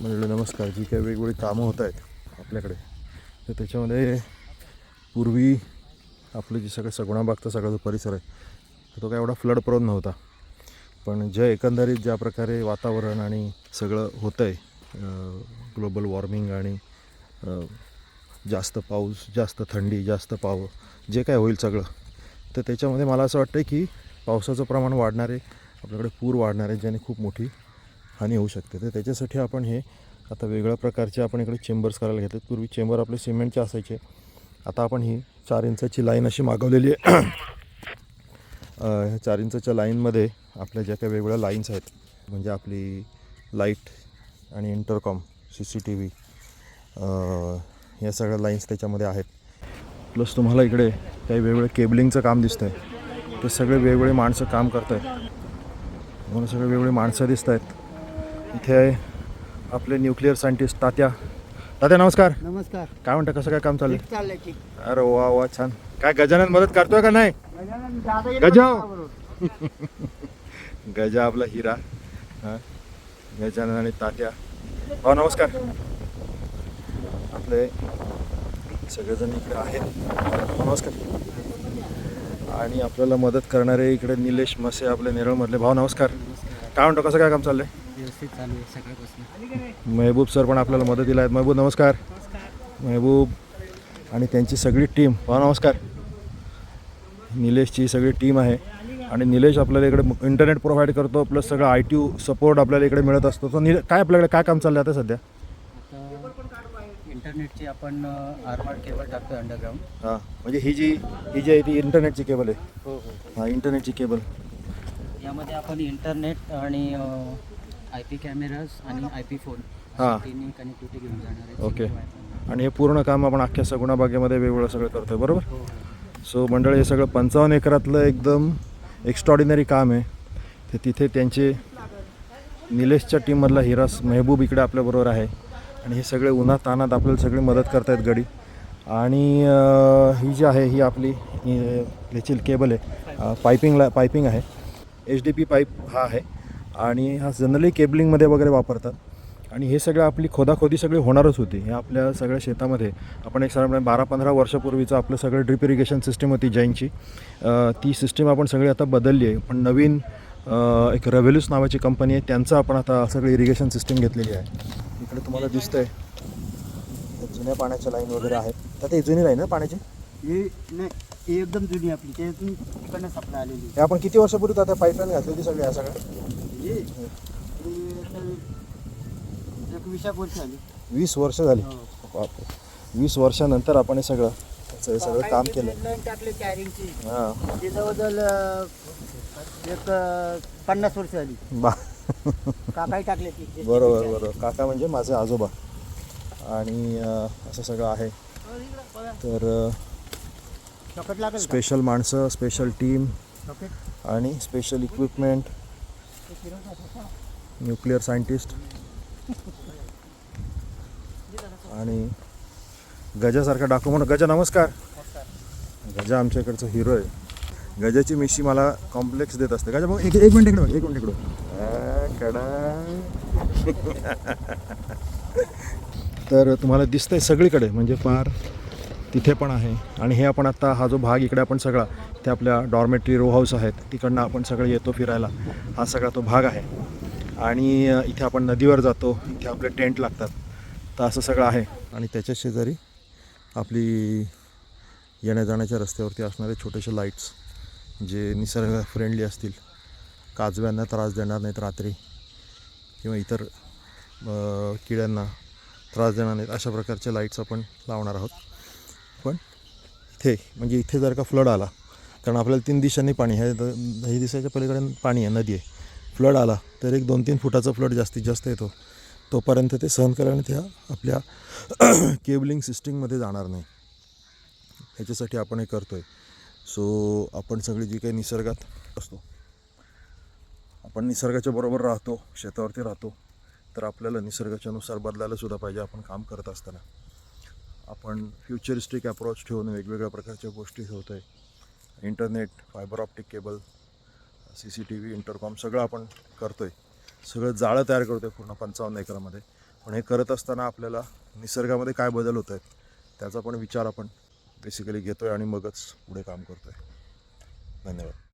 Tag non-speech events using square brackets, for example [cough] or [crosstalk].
म्हणलं नमस्कार जी काही वेगवेगळी कामं होत आहेत आपल्याकडे तर त्याच्यामध्ये पूर्वी आपलं जे सगळं सगुणाबागचा सगळा जो परिसर आहे तर तो काय एवढा फ्लड प्रोन नव्हता. पण जे एकंदरीत ज्या प्रकारे वातावरण आणि सगळं होतं आहे ग्लोबल वॉर्मिंग आणि जास्त पाऊस जास्त थंडी जास्त पाव जे काय होईल सगळं तर त्याच्यामध्ये मला असं वाटतं की पावसाचं प्रमाण वाढणार आहे आपल्याकडे पूर वाढणार आहे ज्याने खूप मोठी हानी होऊ शकते. तर त्याच्यासाठी आपण हे आता वेगळ्या प्रकारचे आपण इकडे चेंबर्स करायला घेतात पूर्वी चेंबर आपले सिमेंटचे असायचे. आता आपण ही चार इंचाची लाईन अशी मागवलेली आहे. ह्या चार इंचाच्या लाईनमध्ये आपल्या ज्या काही वेगवेगळ्या लाईन्स आहेत म्हणजे आपली लाइट आणि intercom C C T V या सगळ्या लाईन्स त्याच्यामध्ये आहेत. प्लस तुम्हाला इकडे काही वेगवेगळं केबलिंगचं काम दिसतं आहे ते सगळे वेगवेगळे माणसं काम करत आहेत तुम्हाला सगळे वेगवेगळे माणसं दिसत आहेत इथे आहे आपले न्यूक्लिअर सायंटिस्ट तात्या. तात्या नमस्कार. नमस्कार. काय म्हणता कसं काय काम चाललंय? ठीक चाललंय अरे वा वा छान. काय गजानन मदत करतोय का नाही? येईल [laughs] गजा. आपला हिरा. हा. गजानन आणि तात्या. हो नमस्कार. आपले सगळेजण इकडे आहेत. हो, नमस्कार. आणि आपल्याला मदत करणारे इकडे निलेश मसे आपले नेरळमधले. भाऊ नमस्कार. काय म्हणतो कसं काय काम चाललंय? व्यवस्थित चालू आहे सकाळपासून. महबूब सर पण आपल्याला मदतीला आहेत. महबूब नमस्कार. महबूब आणि त्यांची सगळी टीम हा नमस्कार. निलेशची सगळी टीम आहे. आणि निलेश आपल्याला इकडे इंटरनेट प्रोव्हाइड करतो. प्लस सगळं आय टी सपोर्ट आपल्याला इकडे मिळत असतो. तर निले काय आपल्याकडे काय काम चाललं आता सध्या? इंटरनेटची आपण आरमाड केबल टाकतोय अंडरग्राऊंड हां म्हणजे ही जी ही जी आहे ती इंटरनेटची केबल आहे. हो हो. हां इंटरनेटची केबल यामध्ये आपण इंटरनेट आणि आय पी कॅमेराज आणि आय पी फोन हा. तिन्ही कनेक्टिव्हिटी घेऊन जाणार आहे ओके. आणि हे पूर्ण काम आपण अख्ख्या सगुणा बागेमध्ये वेगवेगळं सगळं करतोय बरोबर? हो हो. सो मंडळ हे सगळं पंचावन्न एकरातलं एकदम एक्स्ट्रॉडिनरी काम आहे. ते तिथे त्यांचे निलेशच्या टीममधला हिरास मेहबूब इकडे आपल्याबरोबर आहे. आणि हे सगळे उन्हात तानात आपल्याला सगळे मदत करतायत गडी आणि अं, ही जी आहे ही आपली अं, याची केबल आहे. पायपिंगला पायपिंग आहे. एच डी पी पाईप हा आहे. आणि हा जनरली केबलिंगमध्ये वगैरे वापरतात. आणि हे सगळं आपली खोदाखोदी सगळी होणारच होती. हे आपल्या सगळ्या शेतामध्ये आपण एक साधारण बारा पंधरा वर्षापूर्वीचं आपलं सगळं ड्रिप इरिगेशन सिस्टीम होती जैनची. ती सिस्टीम आपण सगळी आता बदलली आहे. पण नवीन एक रेव्हेल्यूस नावाची कंपनी आहे. त्यांचं आपण आता सगळं इरिगेशन सिस्टीम घेतलेली आहे. इकडे तुम्हाला दिसतंय. जुन्या पाण्याच्या लाईन वगैरे आहेत. तर ते जुनी लाईन आहे पाण्याची? ही नाही ही एकदम जुनी आपली. सप्लाय आलेली हे आपण किती वर्षापूर्वी आता पाईपलाईन घातली होती सगळ्या ह्या सगळ्या? एक वर्ष वीस वर्ष झाली. बापरे. वीस वर्षानंतर आपण हे सगळं हे सगळं काम केलं. लाईन टाकली कॅरिंगची हां. ते जवळजवळ अं, एक अं, पन्नास वर्ष आली बा. काकाही टाकले ती बरोबर बरोबर. काका म्हणजे माझे आजोबा. आणि अं, असं सगळं आहे. तर चॉकलेट लागेल का? स्पेशल माणसं स्पेशल टीम आणि स्पेशल इक्विपमेंट न्यूक्लिअर सायंटिस्ट आणि गजासारखा डाकू म्हणून गजा नमस्कार. गजा आमच्या इकडचा हिरो आहे. गजाची मिशी मला कॉम्प्लेक्स देत असते. गजा भाऊ एक एक मिनिट इकडं एक मिनिट इकडं कडा तर तुम्हाला दिसतंय सगळीकडे म्हणजे फार तिथे पण आहे. आणि हे आपण आत्ता हा जो भाग इकडे आपण सगळा ते आपल्या डॉर्मेटरी रो हाऊस आहेत. तिकडनं आपण सगळं येतो फिरायला. हा सगळा तो भाग आहे. आणि इथे आपण नदीवर जातो. इथे आपले टेंट लागतात. तर असं सगळं आहे. आणि त्याच्या शेजारी आपली येण्या जाण्याच्या रस्त्यावरती असणारे छोटेसे लाईट्स जे निसर्ग फ्रेंडली असतील. काजव्यांना त्रास देणार नाहीत रात्री. किंवा इतर किड्यांना त्रास देणार नाहीत. अशा प्रकारचे लाईट्स आपण लावणार आहोत. इथे म्हणजे इथे जर का फ्लड आला कारण आपल्याला तीन दिशांनी पाणी आहे दही दिसाच्या पलीकडे पाणी आहे नदी आहे. फ्लड आला तर एक दोन तीन फुटाचा फ्लड जास्तीत जास्त येतो. तोपर्यंत ते सहन करायला त्या आपल्या [clears throat] केबलिंग सिस्टीममध्ये जाणार नाही. ह्याच्यासाठी आपण हे करतो आहे सो आपण सगळी जी काही निसर्गात असतो आपण निसर्गाच्या बरोबर राहतो शेतावरती राहतो तर आपल्याला निसर्गाच्या नुसार बदलायला सुद्धा पाहिजे आपण काम करत असताना. आपण फ्युचरिस्टिक अप्रोच ठेवून वेगवेगळ्या प्रकारच्या गोष्टी ठेवतो आहे internet fibre optic cable C C T V intercom सगळं आपण करतो आहे सगळं जाळं तयार करतो आहे पूर्ण पंचावन्न एकरामध्ये. पण हे करत असताना आपल्याला निसर्गामध्ये काय बदल होत आहेत त्याचा पण विचार आपण बेसिकली घेतो आहे आणि मगच पुढे काम करतो आहे धन्यवाद.